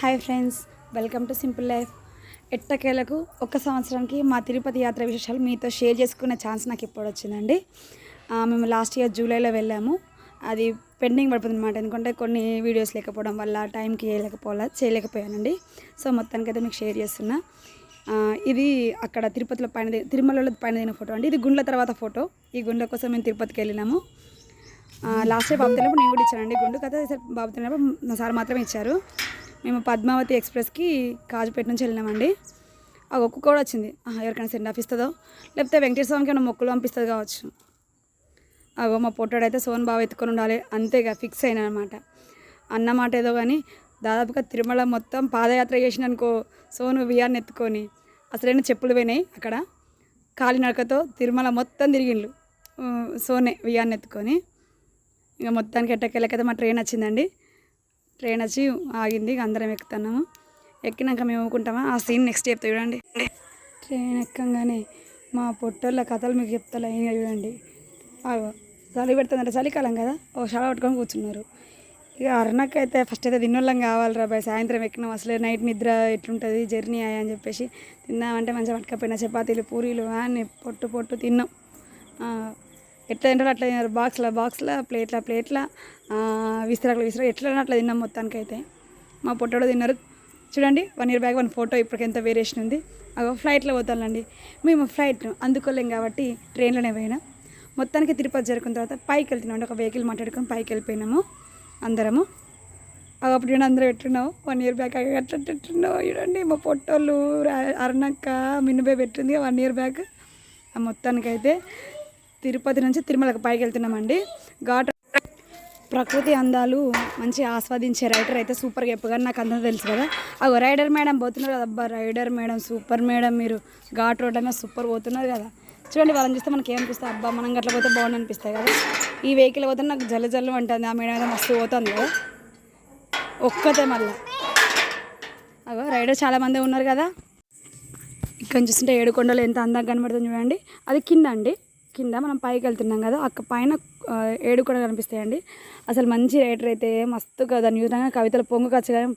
Hi friends welcome to simple life. ఎట్టకేలకు ఒక్క సంవత్సరానికి మా తిరుపతి యాత్ర విశేషాలు మీతో షేర్ చేసుకునే ఛాన్స్ నాకు ఇప్పుడు వచ్చిందండి. మేము లాస్ట్ ఇయర్ జూలైలో వెళ్ళాము. అది పెండింగ్ పడుతుంది అనమాట ఎందుకంటే కొన్ని వీడియోస్ లేకపోవడం వల్ల టైంకి చేయలేకపోవాల చేయలేకపోయానండి. సో మొత్తానికి అయితే మీకు షేర్ చేస్తున్నా. ఇది అక్కడ తిరుపతిలో పైన తిరుమలలో పైన దిగిన ఫోటో అండి. ఇది గుండ్ల తర్వాత ఫోటో. ఈ గుండ్ల కోసం మేము తిరుపతికి వెళ్ళినాము. లాస్ట్ ఇయర్ బాబు తినప్పుడు నేను కూడా ఇచ్చానండి. గుండు కథ బాబు తినప్పుడు సార్ మాత్రమే ఇచ్చారు. మేము పద్మావతి ఎక్స్ప్రెస్కి కాజుపేట నుంచి వెళ్ళినామండి. ఆ ఒక్కు కూడా వచ్చింది. ఆహా, ఎవరికైనా సెండ్ ఆఫ్ ఇస్తుందో? లేకపోతే వెంకటేశ్వర స్వామికి ఏమైనా మొక్కులు పంపిస్తుంది కావచ్చు. అగో మా పొట్టాడైతే సోన్ బాగా ఎత్తుకొని ఉండాలి. అంతేగా ఫిక్స్ అయినా అనమాట అన్నమాట ఏదో కానీ దాదాపుగా తిరుమల మొత్తం పాదయాత్ర చేసిన అనుకో సోను వియాన్ని ఎత్తుకొని అసలైన చెప్పులు పోయినాయి అక్కడ. కాలినడకతో తిరుమల మొత్తం తిరిగిండ్లు. సోనే వియాన్ని ఎత్తుకొని. ఇక మొత్తానికి ఎట్టకెళ్ళకైతే మా ట్రైన్ వచ్చిందండి. ట్రైన్ వచ్చి ఆగింది ఇక అందరం ఎక్కుతున్నాము. ఎక్కినాక మేము ఊకుంటామా ఆ సీన్ నెక్స్ట్ చెప్తా చూడండి. ట్రైన్ ఎక్కంగానే మా పొట్టోళ్ళ కథలు మీకు చెప్తా ఇంకా చూడండి. చలి పెడుతుందంటే చలికాలం కదా? ఓ షాల పట్టుకొని కూర్చున్నారు. ఇక అరుణక్ అయితే ఫస్ట్ అయితే తిన్నోళ్ళం కావాలిరా బాయ్ సాయంత్రం ఎక్కినాం. అసలే నైట్ నిద్ర ఎట్లుంటుంది జర్నీ అయ్యా అని చెప్పేసి తిన్నామంటే మంచిగా పట్టుకపోయినా చపాతీలు పూరీలు అని పొట్టు పొట్టు తిన్నాం. ఎట్లా తింటారు అట్లా తిన్నారు బాక్స్లో బాక్స్లో ప్లేట్ల ప్లేట్ల విసిరాకులు విసిరా ఎట్లా అట్లా తిన్నాం మొత్తానికి అయితే మా పొట్టడో తిన్నారు. చూడండి one year back one photo ఇప్పటికి ఎంత వేరియేషన్ ఉంది. అగో ఫ్లైట్లో పోతానండి. మేము ఫ్లైట్ అందుకోలేం కాబట్టి ట్రైన్లోనే పోయినాం. మొత్తానికి తిరుపతి జరుకున్న తర్వాత పైకి వెళ్తున్నాం ఒక వెహికల్ మాట్లాడుకొని పైకి వెళ్ళిపోయినాము అందరము. అప్పుడు చూడండి అందరూ పెట్టున్నావు వన్ ఇయర్ బ్యాక్ ఎట్లా పెట్టున్నావు చూడండి మా పొట్టోళ్ళు రా- అరుణక్క మిన్నుబే పెట్టింది వన్ ఇయర్ బ్యాక్. ఆ మొత్తానికైతే తిరుపతి నుంచి తిరుమలకు పైకి వెళ్తున్నామండి. ఘాట్ ప్రకృతి అందాలు మంచి ఆస్వాదించే రైడర్ అయితే సూపర్గా చెప్పగానే నాకు అందరూ తెలుసు కదా. అగో రైడర్ మేడం పోతున్నారు కదా అబ్బా రైడర్ మేడం సూపర్ మేడం మీరు. ఘాట్ రోడ్ అన్న సూపర్ పోతున్నారు కదా. చూడండి వాళ్ళని చూస్తే మనకి ఏమనిపిస్తుంది? అబ్బా మనం గట్ల పోతే బాగుంది అనిపిస్తాయి కదా. ఈ వెహికల్ పోతే నాకు జల్ల జల్లు అంటుంది. ఆ మేడం అయితే మస్తు పోతుంది కదా. ఒక్కతే మళ్ళీ. అగో రైడర్ చాలామంది ఉన్నారు కదా. ఇక్కడ చూస్తుంటే ఏడు కొండలు ఎంత అందంగా కనబడుతుంది చూడండి. అది కింద అండి. కింద మనం పైకి వెళ్తున్నాం కదా అక్క పైన ఏడు కూడా కనిపిస్తాయండి. అసలు మంచి రైటర్ అయితే మస్తు దాన్ని న్యూతంగా కవితలు పొంగుకొచ్చు కానీ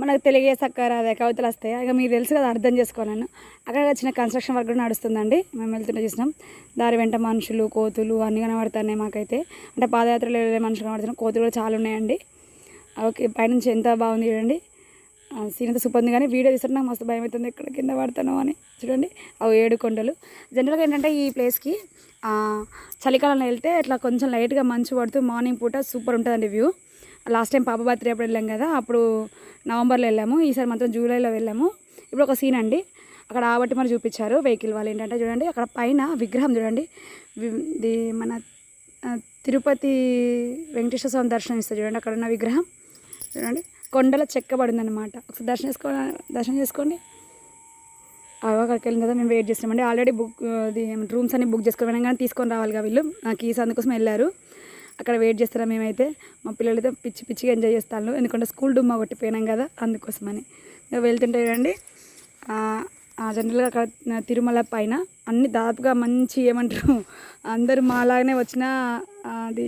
మనకు తెలిగే సక్కర అదే కవితలు వస్తాయి? ఇక మీకు తెలుసు కదా అర్థం చేసుకోవాలను అక్కడ చిన్న కన్స్ట్రక్షన్ వర్క్ కూడా నడుస్తుందండి మేము వెళ్తుంటే చూసినాం. దారి వెంట మనుషులు కోతులు అన్నీ కనబడుతున్నాయి మాకైతే. అంటే పాదయాత్రలో వెళ్ళే మనుషులు కనబడుతున్నాయి కోతులు కూడా చాలా ఉన్నాయండి. ఓకే పైనుంచి ఎంత బాగుంది చూడండి. సీన్ అంతా సూపర్ ఉంది కానీ వీడియో తీస్తే నాకు మస్తు భయం అవుతుంది. ఎక్కడ కింద పడతాను అని. చూడండి అవి ఏడు కొండలు. జనరల్గా ఏంటంటే ఈ ప్లేస్కి చలికాలంలో వెళ్తే ఇట్లా కొంచెం లైట్గా మంచు పడుతూ మార్నింగ్ పూట సూపర్ ఉంటుందండి వ్యూ లాస్ట్ టైం పాప బర్త్డే అప్పుడు వెళ్ళాం కదా అప్పుడు నవంబర్లో వెళ్ళాము. ఈసారి మాత్రం జూలైలో వెళ్ళాము. ఇప్పుడు ఒక సీన్ అండి. అక్కడ ఆబట్టి మరి చూపించారు వెహికల్ వాళ్ళు ఏంటంటే చూడండి అక్కడ పైన విగ్రహం చూడండి. ఇది మన తిరుపతి వెంకటేశ్వర స్వామి దర్శనం ఇస్తారు చూడండి అక్కడ ఉన్న విగ్రహం. చూడండి. కొండల చెక్కబడింది అనమాట ఒకసారి దర్శనం చేసుకో దర్శనం చేసుకోండి అవి అక్కడికి వెళ్ళిన తర్వాత మేము వెయిట్ చేస్తున్నామండి. ఆల్రెడీ బుక్ అది రూమ్స్ అన్ని బుక్ చేసుకుని కానీ తీసుకొని రావాలిగా వీళ్ళు. నాకు ఈ అందుకోసం వెళ్ళారు. అక్కడ వెయిట్ చేస్తారా మేమైతే? మా పిల్లలైతే పిచ్చి పిచ్చిగా ఎంజాయ్ చేస్తాను ఎందుకంటే స్కూల్ డుమ్మా కొట్టిపోయినాం కదా అందుకోసమని. వెళ్తుంటే చూడండి ఆ, జనరల్గా అక్కడ తిరుమల పైన అన్ని దాదాపుగా మంచి ఏమంటారు అందరూ మాలాగానే వచ్చిన అది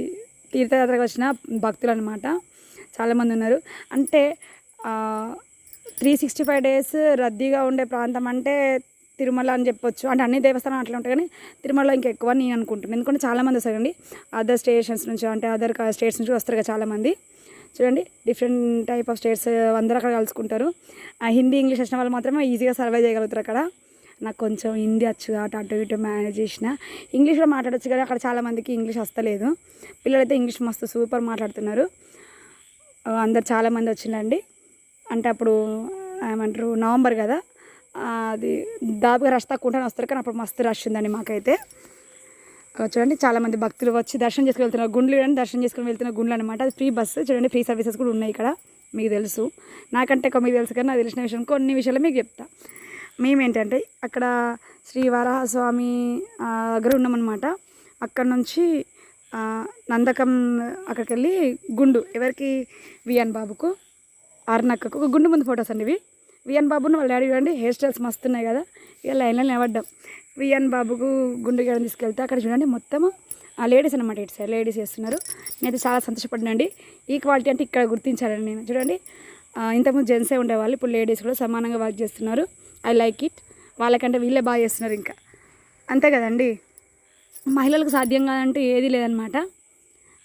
తీర్థయాత్రకు వచ్చిన భక్తులు అనమాట చాలామంది ఉన్నారు అంటే త్రీ సిక్స్టీ ఫైవ్ డేస్ రద్దీగా ఉండే ప్రాంతం అంటే తిరుమల అని చెప్పొచ్చు. అంటే అన్ని దేవస్థానం అట్లా ఉంటాయి కానీ తిరుమలలో ఇంకా ఎక్కువ నేను అనుకుంటున్నాను. ఎందుకంటే చాలామంది వస్తారండి అదర్ స్టేషన్స్ నుంచి అంటే అదర్ స్టేట్స్ నుంచి వస్తారు కదా చాలామంది. చూడండి డిఫరెంట్ టైప్ ఆఫ్ స్టేట్స్ అందరూ అక్కడ కలుసుకుంటారు. ఆ హిందీ ఇంగ్లీష్ వచ్చిన వాళ్ళు మాత్రమే ఈజీగా సర్వే చేయగలుగుతారు అక్కడ. నాకు కొంచెం హిందీ వచ్చు కాబట్టి అటు ఇటు మేనేజ్ చేసిన. ఇంగ్లీష్లో మాట్లాడొచ్చు కానీ అక్కడ చాలామందికి ఇంగ్లీష్ వస్తలేదు పిల్లలైతే ఇంగ్లీష్ మస్తు సూపర్ మాట్లాడుతున్నారు. అందరు చాలామంది వచ్చిందండి. అంటే అప్పుడు ఏమంటారు నవంబర్ కదా. అది దాదాపుగా రష్ తక్కువ ఉంటే వస్తారు కానీ అప్పుడు మస్తు రష్ ఉందండి మాకైతే. చూడండి చాలామంది భక్తులు వచ్చి దర్శనం చేసుకుని వెళ్తున్నారు గుండ్లు కానీ దర్శనం చేసుకుని వెళ్తున్న గుండ్లు అనమాట అది ఫ్రీ బస్సు చూడండి ఫ్రీ సర్వీసెస్ కూడా ఉన్నాయి ఇక్కడ మీకు తెలుసు. నాకంటే ఎక్కువ మీకు తెలుసు కానీ నాకు తెలిసిన విషయం కొన్ని విషయాలు మీకు చెప్తా. మేమేంటంటే అక్కడ శ్రీ వరాహస్వామి ఆ, దగ్గర ఉన్నామన్నమాట. అక్కడ నుంచి నందకం అక్కడికి వెళ్ళి గుండు. ఎవరికి? విఎన్ బాబుకు అరుణక్కకు. ఒక గుండు ముందు ఫొటోస్ అండి ఇవి. విఎన్ బాబును వాళ్ళ డాడీ చూడండి హెయిర్ స్టైల్స్ మస్తున్నాయి కదా. ఇక లైన్లో నిలబడ్డాం. విఎన్ బాబుకు గుండు గడం తీసుకెళ్తే అక్కడ చూడండి మొత్తం ఆ లేడీస్ అనమాట ఇటు సైడ్ లేడీస్ చేస్తున్నారు. నేనైతే చాలా సంతోషపడినండి. ఈ క్వాలిటీ అంటే ఇక్కడ గుర్తించాలండి నేను. చూడండి ఇంతకుముందు జెంట్సే ఉండేవాళ్ళు ఇప్పుడు లేడీస్ కూడా సమానంగా వర్క్ చేస్తున్నారు. ఐ లైక్ ఇట్ వాళ్ళకంటే వీళ్ళే బాగా చేస్తున్నారు ఇంకా. అంతే కదండి. మహిళలకు సాధ్యం కాదంటే ఏది లేదనమాట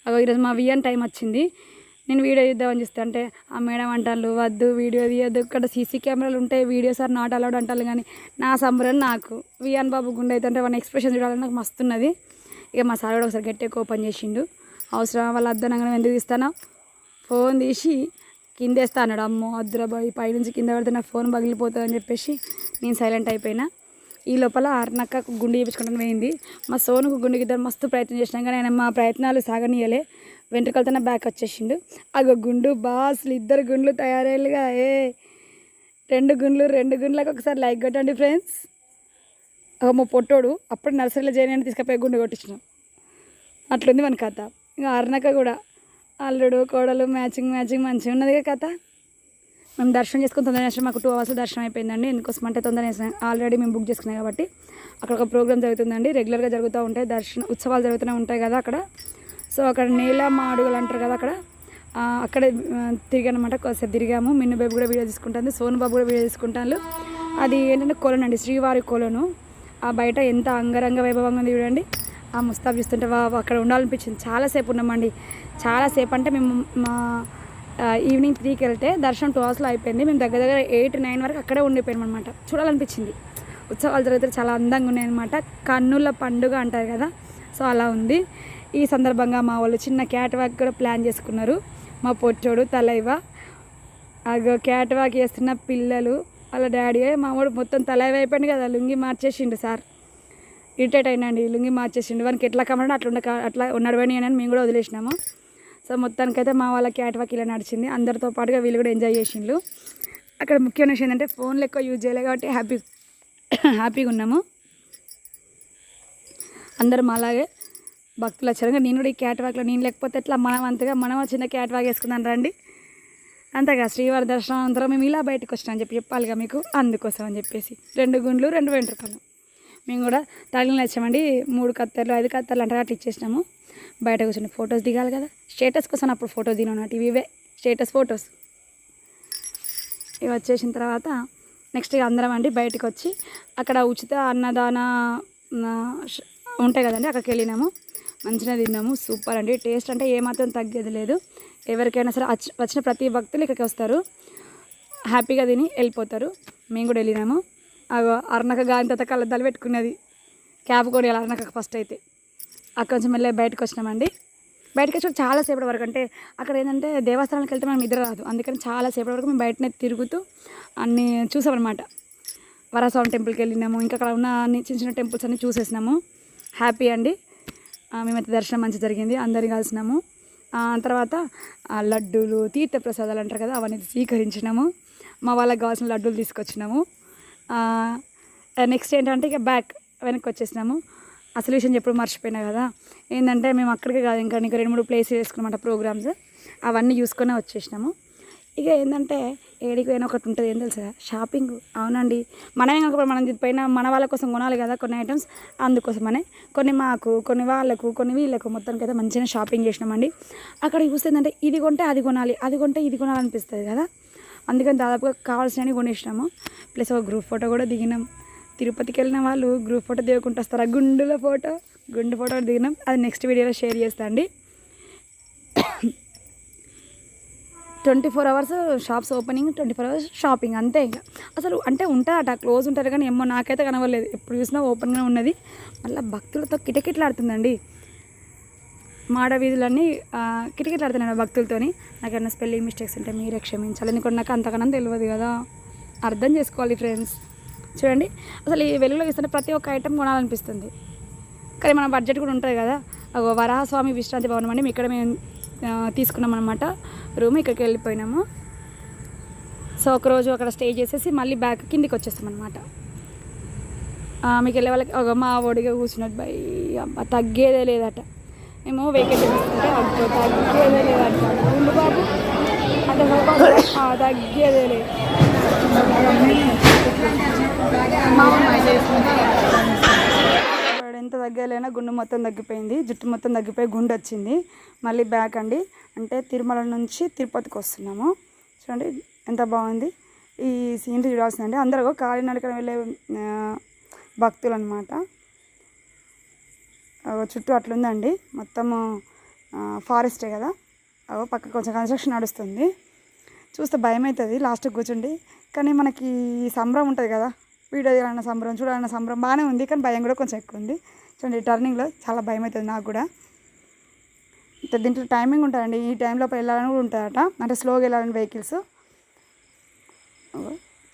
అగో ఈరోజు మా వియన్ టైం వచ్చింది. నేను వీడియో తీద్దామని చూస్తే. అంటే ఆ మేడం అంటారు వద్దు వీడియో తీయద్దు. ఇక్కడ సీసీ కెమెరాలు ఉంటాయి వీడియోస్ ఆర్ నాట్ అలౌడ్ అంటారు కానీ నా సంబరం నాకు. వియాన్ బాబు గుండె అయితే అంటే వాళ్ళ ఎక్స్ప్రెషన్ చూడాలని నాకు మస్తున్నది ఇక మా సార్ కూడా ఒకసారి గట్టిగా ఓపెన్ చేసిండు. అవసరం వాళ్ళ అద్దనంగా ఎందుకు తీస్తానో ఫోన్ తీసి కిందేస్తా అన్నాడు అమ్మో అద్దురా బాయ్. పైనుంచి కింద పడితే నా ఫోన్ పగిలిపోతుంది అని చెప్పేసి నేను సైలెంట్ అయిపోయినా. ఈ లోపల అర్నక్కకు గుండె చేయించుకుంటాను పోయింది. మా సోనుకు గుండెకి ఇద్దరు మస్తు ప్రయత్నం చేసినాం కానీ ఆయన మా ప్రయత్నాలు సాగనీయలే. వెంట్రుకలతోనే బ్యాక్ వచ్చేసిండు. అగో గుండు బాస్లు ఇద్దరు గుండ్లు తయారయ్యేలుగా ఏ? రెండు గుండ్లు రెండు గుండ్లకు ఒకసారి లైక్ కొట్టండి ఫ్రెండ్స్ ఒక మా పొట్టోడు అప్పుడు నర్సరీలో చేయని తీసుకుపోయి గుండు కొట్టించినాం. అట్లుంది మన కథ. ఇంకా అర్ణక కూడా అల్లుడు కోడలు మ్యాచింగ్ మ్యాచింగ్ మంచిగా ఉన్నది కదా కథ. మేము దర్శనం చేసుకుని తొందర చేసాం మాకు టూ అవర్స్ దర్శనం అయిపోయిందండి. ఎందుకోసం అంటే తొందరగా చేసాం ఆల్రెడీ మేము బుక్ చేసుకున్నాం కాబట్టి అక్కడ ఒక ప్రోగ్రామ్ జరుగుతుందండి. రెగ్యులర్గా జరుగుతూ ఉంటాయి. దర్శనం ఉత్సవాలు జరుగుతూనే ఉంటాయి కదా అక్కడ. సో అక్కడ నేల మాడుగులు అంటారు కదా అక్కడ. అక్కడ అక్కడే తిరిగానమాట. కొద్దిసేపు తిరిగాము. మిన్ను బాబు కూడా వీడియో తీసుకుంటుంది సోను బాబు కూడా వీడియో తీసుకుంటాను అది ఏంటంటే కొలను అండి. శ్రీవారి కొలను. ఆ బయట ఎంత అంగరంగ వైభవంగా ఉంది చూడండి. ఆ ముస్తాబ్ చూస్తుంటే వా అక్కడ ఉండాలనిపించింది. చాలాసేపు ఉన్నామండి. చాలాసేపు అంటే మేము మా ఈవినింగ్ త్రీకి వెళ్తే దర్శనం టూ అవర్స్లో అయిపోయింది. మేము దగ్గర దగ్గర ఎయిట్ నైన్ వరకు అక్కడే ఉండిపోయాం అనమాట చూడాలనిపించింది. ఉత్సవాలు జరిగితే చాలా అందంగా ఉన్నాయి అనమాట కన్నుల పండుగ అంటారు కదా సో అలా ఉంది. ఈ సందర్భంగా మా వాళ్ళు చిన్న క్యాట్ వాక్ కూడా ప్లాన్ చేసుకున్నారు. మా పొట్టోడు తలైవ అగో క్యాట్ వాక్ చేస్తున్న పిల్లలు వాళ్ళ డాడీ మా వాడు మొత్తం తలైవ అయిపోయింది కదా లుంగి మార్చేసిండు సార్. ఇరిటేట్ అయినండి లుంగి మార్చేసిండు. వానికి ఎట్లా కమ్మడం అట్లా ఉండ అట్లా నడవని అని మేము కూడా వదిలేసినాము. సో మొత్తానికైతే మా వాళ్ళ క్యాట్ వాక్ ఇలా నడిచింది. అందరితో పాటుగా వీళ్ళు కూడా ఎంజాయ్ చేసిండ్రు. అక్కడ ముఖ్యమైన విషయం ఏంటంటే ఫోన్లు ఎక్కువ యూజ్ చేయలేదు కాబట్టి హ్యాపీ హ్యాపీగా ఉన్నాము. అందరం అలాగే భక్తులు వచ్చారు నేను కూడా ఈ క్యాట్ వాక్లో నేను లేకపోతే ఎట్లా మనం అంతగా మనం చిన్న క్యాట్ వాక్ వేసుకుందాం రండి. అంతేగా శ్రీవారి దర్శనం అనంతరం మేము ఇలా బయటకు వచ్చినాం అని చెప్పి చెప్పాలిగా మీకు. అందుకోసం అని చెప్పేసి. రెండు గుండ్లు రెండు వెంట్రుకలు. మేము కూడా తగిలిన వచ్చామండి మూడు కత్తెర్లు ఐదు కత్తెరలు అంటే అట్లా ఇచ్చేసినాము. బయట కూర్చొని ఫొటోస్ దిగాలి కదా. స్టేటస్ కోసం అప్పుడు ఫోటో దిగినట్టు ఇవి ఇవే స్టేటస్ ఫొటోస్. ఇవి వచ్చేసిన తర్వాత నెక్స్ట్ ఇక అందరం అండి బయటకు వచ్చి అక్కడ ఉచిత అన్నదాన ఉంటాయి కదండి అక్కడికి వెళ్ళినాము. మంచిగా తిన్నాము సూపర్ అండి. టేస్ట్ అంటే ఏమాత్రం తగ్గేది లేదు. ఎవరికైనా సరే వచ్చిన ప్రతి భక్తులు ఇక్కడికి వస్తారు. హ్యాపీగా తిని వెళ్ళిపోతారు. మేము కూడా వెళ్ళినాము. అగో అర్ణక గాని తర్వాత కళ్ళద్దాలు పెట్టుకున్నది. క్యాబ్ కూడా అర్ణక ఫస్ట్ అయితే. అక్కడ నుంచి మళ్ళీ బయటకు వచ్చినామండి. బయటకు వచ్చి చాలాసేపటి వరకు అంటే అక్కడ ఏంటంటే దేవస్థానానికి వెళ్తే మనం నిద్ర రాదు. అందుకని చాలా సేపటి వరకు మేము బయటనే తిరుగుతూ అన్నీ చూసామన్నమాట. వరాస్వామి టెంపుల్కి వెళ్ళినాము. ఇంకా అక్కడ ఉన్న అన్ని చిన్న చిన్న టెంపుల్స్ అన్నీ చూసేసినాము. హ్యాపీ అండి. మేమైతే దర్శనం మంచి జరిగింది. అందరిని కలిసినాము. తర్వాత ఆ, లడ్డూలు తీర్థ ప్రసాదాలు అంటారు కదా అవన్నీ స్వీకరించినాము. మా వాళ్ళకి కావాల్సిన లడ్డూలు తీసుకొచ్చినాము. నెక్స్ట్ ఏంటంటే ఇక బ్యాక్ వెనక్కి వచ్చేసినాము. అసలు విషయం చెప్పుడు మర్చిపోయినా కదా. ఏంటంటే మేము అక్కడికే కాదు ఇంకా ఇంకా రెండు మూడు ప్లేస్ చేసుకున్నమాట ప్రోగ్రామ్స్ అవన్నీ చూసుకునే వచ్చేసినాము. ఇక ఏంటంటే ఏడికి పోయినా ఒకటి ఉంటుంది ఏం తెలుసా? షాపింగ్ అవునండి. మనమే కాకపోతే మనం పైన మన వాళ్ళ కోసం కొనాలి కదా కొన్ని ఐటమ్స్ అందుకోసమనే కొన్ని మాకు కొన్ని వాళ్ళకు కొన్ని వీళ్ళకు మొత్తానికి అయితే మంచిగా షాపింగ్ చేసినామండి. అక్కడ చూస్తే ఏంటంటే ఇది కొంటే అది కొనాలి అది కొంటే ఇది కొనాలనిపిస్తుంది కదా. అందుకని దాదాపుగా కావాల్సినవి కొనేసినాము. ప్లస్ ఒక గ్రూప్ ఫోటో కూడా దిగినాం. తిరుపతికి వెళ్ళిన వాళ్ళు గ్రూప్ ఫోటో దిగకుండా వస్తారు ఆ గుండుల ఫోటో గుండు ఫోటో దిగినాం. అది నెక్స్ట్ వీడియోలో షేర్ చేస్తా అండి. Twenty four hours shops opening twenty four hours shopping అంతే ఇంకా. అసలు అంటే ఉంటారట క్లోజ్ ఉంటారు కానీ ఏమో నాకైతే కనవలేదు ఎప్పుడు చూసినా ఓపెన్గా ఉన్నది. మళ్ళీ భక్తులతో కిటకిట్లాడుతుందండి. మాడ వీధులన్నీ కిటకిట్లాడుతున్నాను కిటకిటలాడుతున్నాయి భక్తులతోని. నాకన్నా స్పెల్లింగ్ మిస్టేక్స్ ఉంటే మీరే క్షమించాలి. ఎందుకంటే నాకు అంతకన్నా తెలియదు కదా. అర్థం చేసుకోవాలి ఫ్రెండ్స్ చూడండి. అసలు ఈ వెలుగులో ఇస్తుంటే ప్రతి ఒక్క ఐటెం కొనాలనిపిస్తుంది. కానీ మన బడ్జెట్ కూడా ఉంటుంది కదా. అగో వరాహస్వామి విశ్రాంతి భవనం అండి. ఇక్కడ మేము తీసుకున్నాం అనమాట రూమ్ ఇక్కడికి వెళ్ళిపోయినాము. సో ఒకరోజు అక్కడ స్టే చేసేసి మళ్ళీ బ్యాక్ కిందికి వచ్చేస్తాం అనమాట మీకు వెళ్ళే వాళ్ళకి ఒక మా ఒడిగా కూర్చున్నట్టు బై అబ్బా తగ్గేదే లేదట. మేము వేకెట్ తీసుకుంటే అబ్బో తగ్గేదే లేదట. ఉండు బాబు. అంటే తగ్గేదే లేదు. ఎంత తగ్గలేనా గుండు మొత్తం తగ్గిపోయింది. జుట్టు మొత్తం తగ్గిపోయి గుండు వచ్చింది మళ్ళీ బ్యాక్ అండి. అంటే తిరుమల నుంచి తిరుపతికి వస్తున్నాము. చూడండి ఎంత బాగుంది. ఈ సీనరీ చూడాల్సిందండి. అందరూ కాలినడకన వెళ్ళే భక్తులు అనమాట చుట్టూ అట్లుందండి. మొత్తము ఫారెస్టే కదా. అగో పక్క కొంచెం కన్స్ట్రక్షన్ నడుస్తుంది. చూస్తే భయం అవుతుంది లాస్ట్కి కూర్చుండి. కానీ మనకి సంబరం ఉంటుంది కదా వీడియో తీయాలన్న సంబరం చూడాలన్న సంబరం బాగానే ఉంది కానీ భయం కూడా కొంచెం ఎక్కువ ఉంది. చూడండి టర్నింగ్లో చాలా భయం అవుతుంది నాకు కూడా. దీంట్లో టైమింగ్ ఉంటుందండి ఈ టైంలో వెళ్ళాలని కూడా ఉంటుందట అంటే స్లోగా వెళ్ళాలని వెహికల్స్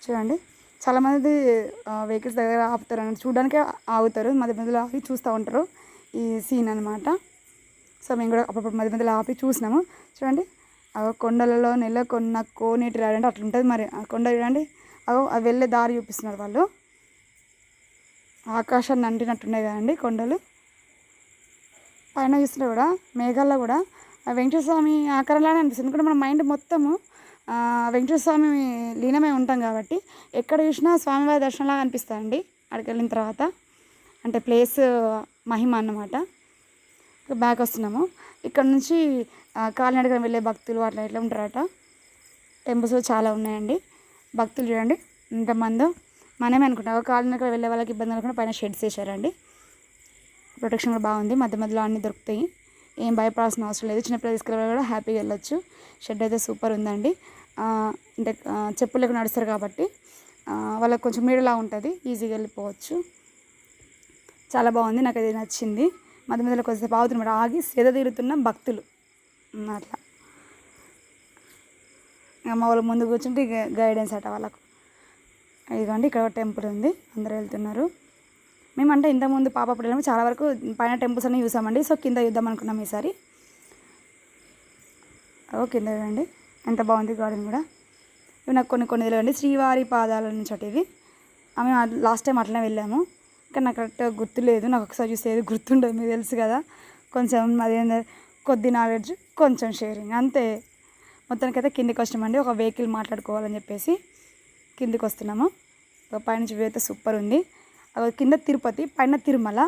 చూడండి చాలామంది వెహికల్స్ దగ్గర ఆపుతారు అన్నట్టు చూడడానికే ఆగుతారు మధ్య మధ్యలో ఆపి చూస్తూ ఉంటారు. ఈ సీన్ అనమాట సో మేము కూడా అప్పుడప్పుడు మధ్య మధ్యలో ఆపి చూసినాము. చూడండి అగో కొండలలో నెలకొన్న కోనేటి రాడు అంటే అట్లుంటుంది మరి. ఆ కొండ చూడండి. అగో అది వెళ్ళే దారి చూపిస్తున్నారు వాళ్ళు. ఆకాశాన్ని అంటినట్టున్నాయి కదండి కొండలు. పైన చూస్తున్నా కూడా మేఘాల్లో కూడా. ఆ వెంకటేశ్వర స్వామి ఆకారంలానే అనిపిస్తుంది. ఎందుకంటే మన మైండ్ మొత్తము ఆ, స్వామి లీనమై ఉంటాం కాబట్టి ఎక్కడ చూసినా స్వామివారి దర్శనంలాగా అనిపిస్తుందండి. అక్కడికి వెళ్ళిన తర్వాత. అంటే ప్లేస్ మహిమ అన్నమాట. బ్యాక్ వస్తున్నాము. ఇక్కడ నుంచి కాలినడకన వెళ్ళే భక్తులు అట్లా ఇట్లా ఉంటారట? టెంపుల్స్ చాలా ఉన్నాయండి. భక్తులు చూడండి ఇంతమందో మనమే అనుకుంటాం కాలినడకన వెళ్ళే వాళ్ళకి ఇబ్బంది అనుకుంటే పైన షెడ్స్ వేసారండి ప్రొటెక్షన్ కూడా బాగుంది. మధ్య మధ్యలో అన్నీ దొరుకుతాయి. ఏం భయపడాల్సిన అవసరం లేదు. చిన్నపిల్లలు తీసుకెళ్ళి కూడా హ్యాపీగా వెళ్ళొచ్చు. షెడ్ అయితే సూపర్ ఉందండి. అంటే చెప్పులకు నడుస్తారు కాబట్టి వాళ్ళకి కొంచెం మీడలా ఉంటుంది. ఈజీగా వెళ్ళిపోవచ్చు. చాలా బాగుంది. నాకు అది నచ్చింది. మధ్య మధ్యలో కొద్దిసేపు ఆగుతున్నమాట ఆగి సేద తీరుతున్న భక్తులు. అట్లా. ఇక మా వాళ్ళు ముందు కూర్చుంటే గైడెన్స్ అట వాళ్ళకు. ఇదిగోండి ఇక్కడ ఒక టెంపుల్ ఉంది అందరూ వెళ్తున్నారు. మేమంటే ఇంతకుముందు పాప అప్పుడు వెళ్ళాము చాలా వరకు పైన టెంపుల్స్ అన్ని చూసామండి సో కింద చూద్దాం అనుకున్నాం ఈసారి. ఓ కింద చూడండి ఎంత బాగుంది గార్డెన్ కూడా. ఇవి నాకు కొన్ని కొన్ని తెలియండి శ్రీవారి పాదాల నుంచి అటు ఇవి. మేము లాస్ట్ టైం అట్లనే వెళ్ళాము. కానీ నాకు కరెక్ట్గా గుర్తులేదు నాకు ఒకసారి చూస్తే ఏది గుర్తుండదు మీకు తెలుసు కదా. కొంచెం అదేంటి కొద్ది నాలెడ్జ్ కొంచెం షేరింగ్ అంతే. మొత్తానికైతే కిందికి వచ్చినామండి. ఒక వెహికల్ మాట్లాడుకోవాలని చెప్పేసి కిందికి వస్తున్నాము. ఒక పైనుంచి వ్యూ అయితే సూపర్ ఉంది. కింద తిరుపతి పైన తిరుమల.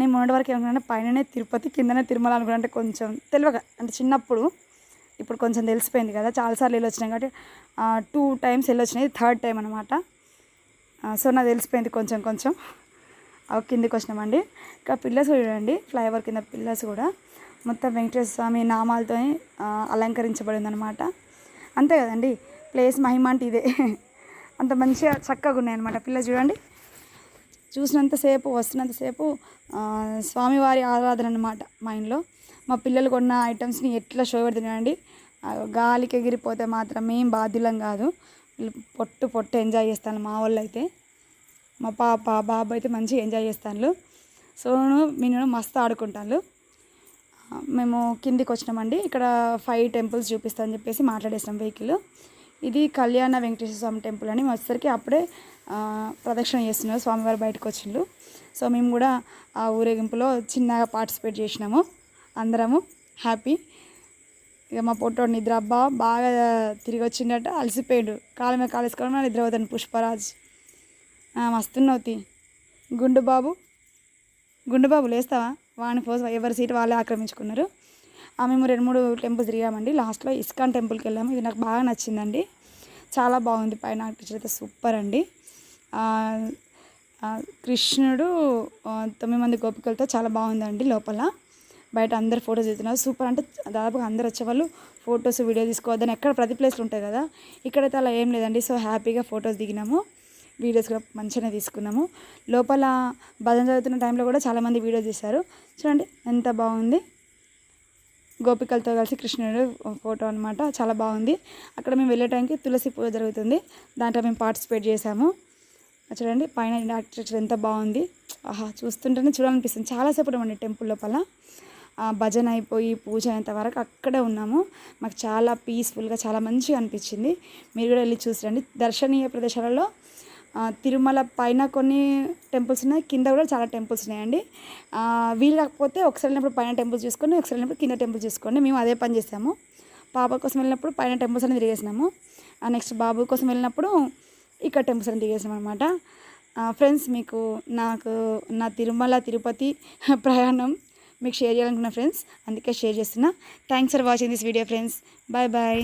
నేను మొన్నటి వరకు ఏమనుకున్నా పైననే తిరుపతి కిందనే తిరుమల అనుకున్నా అంటే కొంచెం తెలియక అంటే చిన్నప్పుడు ఇప్పుడు కొంచెం తెలిసిపోయింది కదా. చాలాసార్లు వెళ్ళి వచ్చినాయి కాబట్టి టూ టైమ్స్ వెళ్ళి వచ్చినాయి. థర్డ్ టైం అనమాట సో నాకు తెలిసిపోయింది కొంచెం కొంచెం. కిందికి వచ్చినామండి. ఇంకా పిల్లర్స్ కూడా చూడండి. ఫ్లైఓవర్ కింద పిల్లర్స్ కూడా. మొత్తం వెంకటేశ్వర స్వామి నామాలతో అలంకరించబడిందనమాట అంతే కదండి ప్లేస్ మహిమ అంటే ఇదే. అంత మంచిగా చక్కగా ఉన్నాయన్నమాట పిల్లలు చూడండి. చూసినంతసేపు వస్తున్నంతసేపు స్వామివారి ఆరాధన అనమాట ఇంట్లో మా పిల్లలు కొన్న ఐటమ్స్ని ఎట్లా షో పెడుతున్నాయండి గాలికి ఎగిరిపోతే మాత్రం మేం బాధ్యులం కాదు. పొట్టు పొట్టు ఎంజాయ్ చేస్తాను మా వాళ్ళు అయితే. మా పాప బాబు అయితే మంచిగా ఎంజాయ్ చేస్తాను సోను నేను మస్తు ఆడుకుంటాను మేము కిందికి వచ్చినామండి. ఇక్కడ ఫైవ్ టెంపుల్స్ చూపిస్తామని చెప్పేసి మాట్లాడేసాం వెహికల్. ఇది కళ్యాణ వెంకటేశ్వర స్వామి టెంపుల్ అని వచ్చేసరికి అప్పుడే ప్రదక్షిణ చేస్తున్నారు. స్వామివారు బయటకు వచ్చిండు సో మేము కూడా ఆ ఊరేగింపులో చిన్నగా పార్టిసిపేట్ చేసినాము. అందరము హ్యాపీ ఇక మా పొట్టోడు నిద్ర అబ్బా బాగా తిరిగి వచ్చిండట అలసిపోయాడు. కాలమే మీద నిద్ర అవుతాను పుష్పరాజ్. ఆ, మస్తున్నావు గుండు బాబు. గుండు బాబు లేస్తావా? వాని పోస్ ఎవరి సీట్ వాళ్ళే ఆక్రమించుకున్నారు. ఆ మేము రెండు మూడు టెంపుల్స్ తిరిగామండి. లాస్ట్లో ఇస్కాన్ టెంపుల్కి వెళ్ళాము. ఇది నాకు బాగా నచ్చిందండి. చాలా బాగుంది. పైన ఆర్కిటెక్చర్ అయితే సూపర్ అండి. కృష్ణుడు తొమ్మిది మంది గోపికలతో చాలా బాగుందండి లోపల. బయట అందరు ఫోటోస్ తీస్తున్నారు సూపర్ అంటే దాదాపుగా అందరు వచ్చేవాళ్ళు ఫొటోస్ వీడియో తీసుకోవద్దని ఎక్కడ ప్రతి ప్లేస్లో ఉంటాయి కదా. ఇక్కడైతే అలా ఏం లేదండి. సో హ్యాపీగా ఫొటోస్ దిగినాము. వీడియోస్ కూడా మంచిగానే తీసుకున్నాము. లోపల భజన చదువుతున్న టైంలో కూడా చాలామంది వీడియోస్ తీశారు. చూడండి ఎంత బాగుంది. గోపికలతో కలిసి కృష్ణుడు ఫోటో అనమాట చాలా బాగుంది. అక్కడ మేము వెళ్ళే టైంకి తులసి పూజ జరుగుతుంది. దాంట్లో మేము పార్టిసిపేట్ చేసాము చూడండి పైన ఆర్కిటెక్చర్ ఎంత బాగుంది. ఆహా చూస్తుంటేనే చూడాలనిపిస్తుంది. చాలాసేపు ఉన్నామండి టెంపుల్ లోపల. భజన అయిపోయి పూజ అయ్యేంత వరకు అక్కడే ఉన్నాము. మాకు చాలా పీస్ఫుల్గా చాలా మంచిగా అనిపించింది. మీరు కూడా వెళ్ళి చూసిరండి దర్శనీయ ప్రదేశాలలో తిరుమల పైన కొన్ని టెంపుల్స్ ఉన్నాయి కింద కూడా చాలా టెంపుల్స్ ఉన్నాయండి. వీలు కాకపోతే ఒకసారి వెళ్ళినప్పుడు పైన టెంపుల్స్ చూసుకొని ఒకసారి వెళ్ళినప్పుడు కింద టెంపుల్స్ చూసుకోండి మేము అదే పని చేసాము. పాప కోసం వెళ్ళినప్పుడు పైన టెంపుల్స్ అనేది తిరిగేసినాము. నెక్స్ట్ బాబు కోసం వెళ్ళినప్పుడు ఇక్కడ టెంపుల్స్ అని తిరిగేసాం అనమాట ఫ్రెండ్స్ మీకు నాకు నా తిరుమల తిరుపతి ప్రయాణం మీకు షేర్ చేయాలనుకున్న ఫ్రెండ్స్ అందుకే షేర్ చేస్తున్నా. Thanks for watching this video friends bye bye